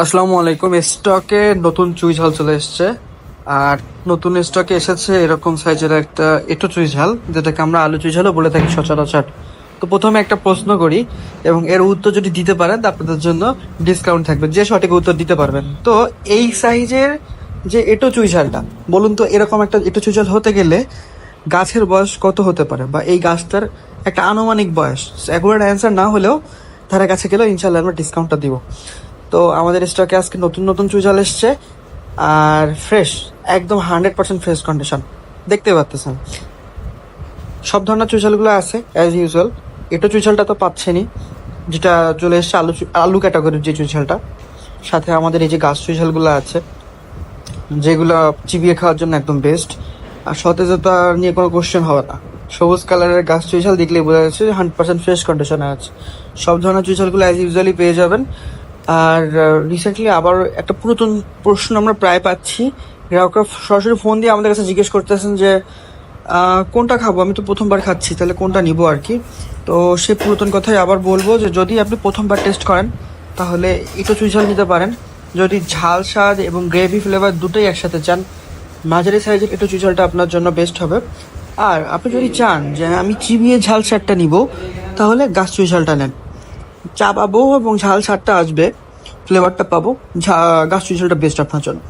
আসসালামু আলাইকুম। স্টকে নতুন চুই ঝাল চলে এসেছে। আর নতুন স্টকে এসেছে এরকম সাইজের একটা এটো চুই ঝাল, যেটাকে আমরা আলু চুই ঝালও বলে থাকি সচরাচর। তো প্রথমে একটা প্রশ্ন করি, এবং এর উত্তর যদি দিতে পারেন, তা আপনাদের জন্য ডিসকাউন্ট থাকবে। যে সঠিক উত্তর দিতে পারবেন। তো এই সাইজের যে এটো চুই ঝালটা, বলুন তো এরকম একটা এটো চুই ঝাল হতে গেলে গাছের বয়স কত হতে পারে? বা এই গাছটার একটা আনুমানিক বয়স অ্যাকুরেট অ্যান্সার না হলেও তারা কাছে গেলেও ইনশাল্লাহ আমরা ডিসকাউন্টটা দিব। তো আমাদের স্টকে আজকে নতুন নতুন চুইঝাল এসছে। আর ফ্রেশ একদম হান্ড্রেড পার্সেন্ট ফ্রেশ কন্ডিশন দেখতে পাচ্তেছেন। সব ধরনের চুইঝালগুলো আছে অ্যাজ ইউজুয়াল এটা চুইঝালটা তো পাচ্ছেনই। যেটা চলে এসছে আলু আলু ক্যাটাগরির যে চুইঝালটা সাথে আমাদের এই যে গাছ চুইঝালগুলো আছে, যেগুলো চিবিয়ে খাওয়ার জন্য একদম বেস্ট আর সতেজতা নিয়ে কোনো কোশ্চেন হবে না। সবুজ কালারের গাছ চুইঝাল দেখলেই বোঝা যাচ্ছে হান্ড্রেড পার্সেন্ট ফ্রেশ কন্ডিশনে আছে। সব ধরনের চুইঝালগুলো অ্যাজ ইউজুয়ালি পেয়ে যাবেন। আর রিসেন্টলি আবার একটা পুরাতন প্রশ্ন আমরা প্রায় পাচ্ছি। গ্রাহকরা সরাসরি ফোন দিয়ে আমাদের কাছে জিজ্ঞেস করতেছেন যে কোনটা খাব? আমি তো প্রথমবার খাচ্ছি, তাহলে কোনটা নিব আর কি? তো সে পুরাতন কথাই আবার বলব যে, যদি আপনি প্রথমবার টেস্ট করেন, তাহলে একটু চুইঝাল নিতে পারেন। যদি ঝাল স্বাদ এবং গ্রেভি ফ্লেভার দুটোই একসাথে চান, মাঝারি সাইজের একটু চুইঝালটা আপনার জন্য বেস্ট হবে। আর আপনি যদি চান যে, আমি চিবিয়ে ঝাল স্বাদটা নিব, তাহলে গাছ চুইঝালটা নেন। চা পাবো এবং ঝাল স্বাদটা আসবে ফ্লেভারটা পাবো। গাছ চুইঝালটা বেস্ট আপনার জন্য।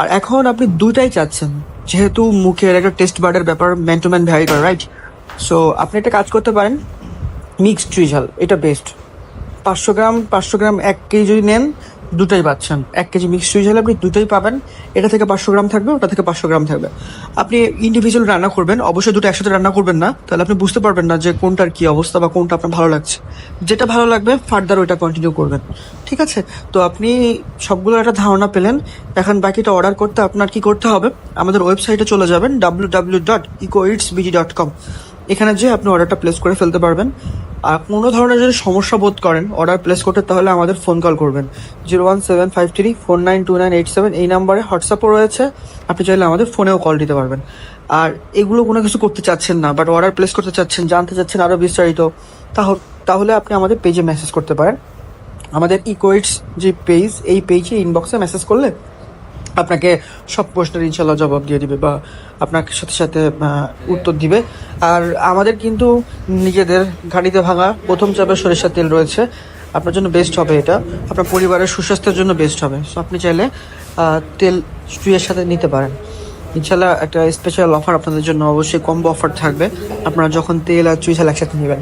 আর এখন আপনি দুইটাই চাচ্ছেন, যেহেতু মুখের একটা টেস্ট বার্ডের ব্যাপার ম্যান টু ম্যান ভ্যারি করে রাইট সো আপনি একটা কাজ করতে পারেন মিক্সড চুইঝাল এটা বেস্ট পাঁচশো গ্রাম পাঁচশো গ্রাম এক কেজি যদি নেন দুটাই পাচ্ছেন। এক কেজি মিক্স মিক্সড হলে আপনি দুটোই পাবেন। এটা থেকে পাঁচশো গ্রাম থাকবে, ওটা থেকে পাঁচশো গ্রাম থাকবে। আপনি ইন্ডিভিজুয়াল রান্না করবেন, অবশ্যই দুটো একসাথে রান্না করবেন না। তাহলে আপনি বুঝতে পারবেন না যে কোনটার কি অবস্থা বা কোনটা আপনার ভালো লাগছে। যেটা ভালো লাগবে ফার্দার ওইটা কন্টিনিউ করবেন। ঠিক আছে? তো আপনি সবগুলো একটা ধারণা পেলেন। এখন বাকিটা অর্ডার করতে আপনার কি করতে হবে? আমাদের ওয়েবসাইটে চলে যাবেন ডাব্লিউ ডাব্লিউ ডট ইকোইটস বিডি ডট কম এখানে যে আপনি অর্ডারটা প্লেস করে ফেলতে পারবেন। কোনো ধরনের যদি সমস্যা বোধ করেন অর্ডার প্লেস করতে, তাহলে আমাদের ফোন কল করবেন। Zero one seven five three four nine two nine eight seven এই নাম্বারে হোয়াটসঅ্যাপও রয়েছে। আপনি চাইলে আমাদের ফোনেও কল দিতে পারবেন। আর এগুলো কোনো কিছু করতে চাচ্ছেন না বাট অর্ডার প্লেস করতে চাচ্ছেন, জানতে চাচ্ছেন আরও বিস্তারিত, তাহ- তাহলে আপনি আমাদের পেজে মেসেজ করতে পারেন। আমাদের ইকোয়েটস যে পেজ এই পেজে ইনবক্সে মেসেজ করলে আপনাকে সব প্রশ্নের ইনশাল্লাহ জবাব দিয়ে দিবে বা আপনার সাথে সাথে উত্তর দিবে। আর আমাদের কিন্তু নিজেদের গাড়িতে ভাঙা প্রথম চাপে সরিষার তেল রয়েছে। আপনার জন্য বেস্ট হবে এটা। আপনার পরিবারের সুস্বাস্থ্যের জন্য বেস্ট হবে। সো আপনি চাইলে তেল স্ট্রিয়ের সাথে নিতে পারেন। ইনশাল্লাহ একটা স্পেশাল অফার আপনাদের জন্য অবশ্যই কম্বো অফার থাকবে। আপনারা যখন তেল আর চুইঝাল একসাথে নেবেন।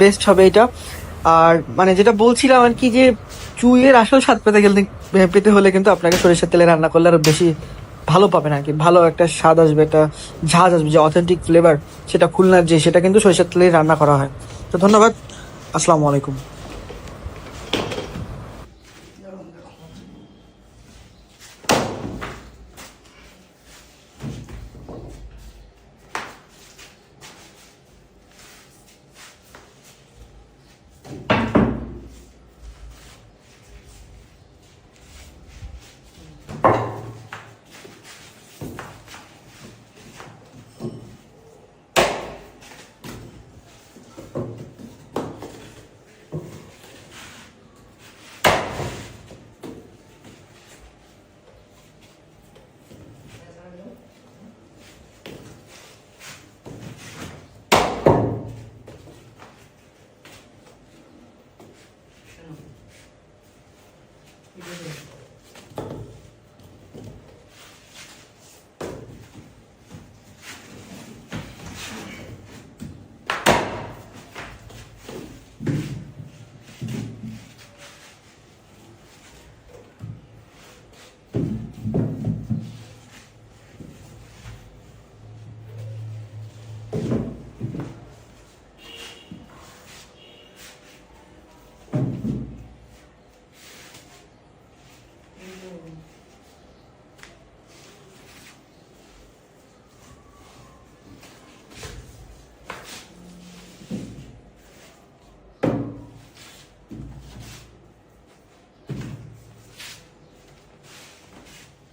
বেস্ট হবে এটা। আর মানে যেটা বলছিলাম আর কি যে চুইয়ের আসল স্বাদ পেতে গেলে, পেতে হলে কিন্তু আপনাকে সরিষার তেলে রান্না করলে আরও বেশি ভালো পাবেন আর কি। ভালো একটা স্বাদ আসবে, একটা ঝাঁজ আসবে, যে অথেন্টিক ফ্লেভার সেটা খুলনার যে, সেটা কিন্তু সরিষার তেলে রান্না করা হয়। তো ধন্যবাদ, আসসালামু আলাইকুম।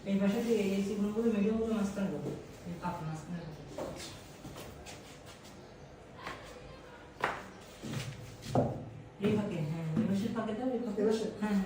এই পাশে যে এই সিগুলো করে মিডিয়াম করে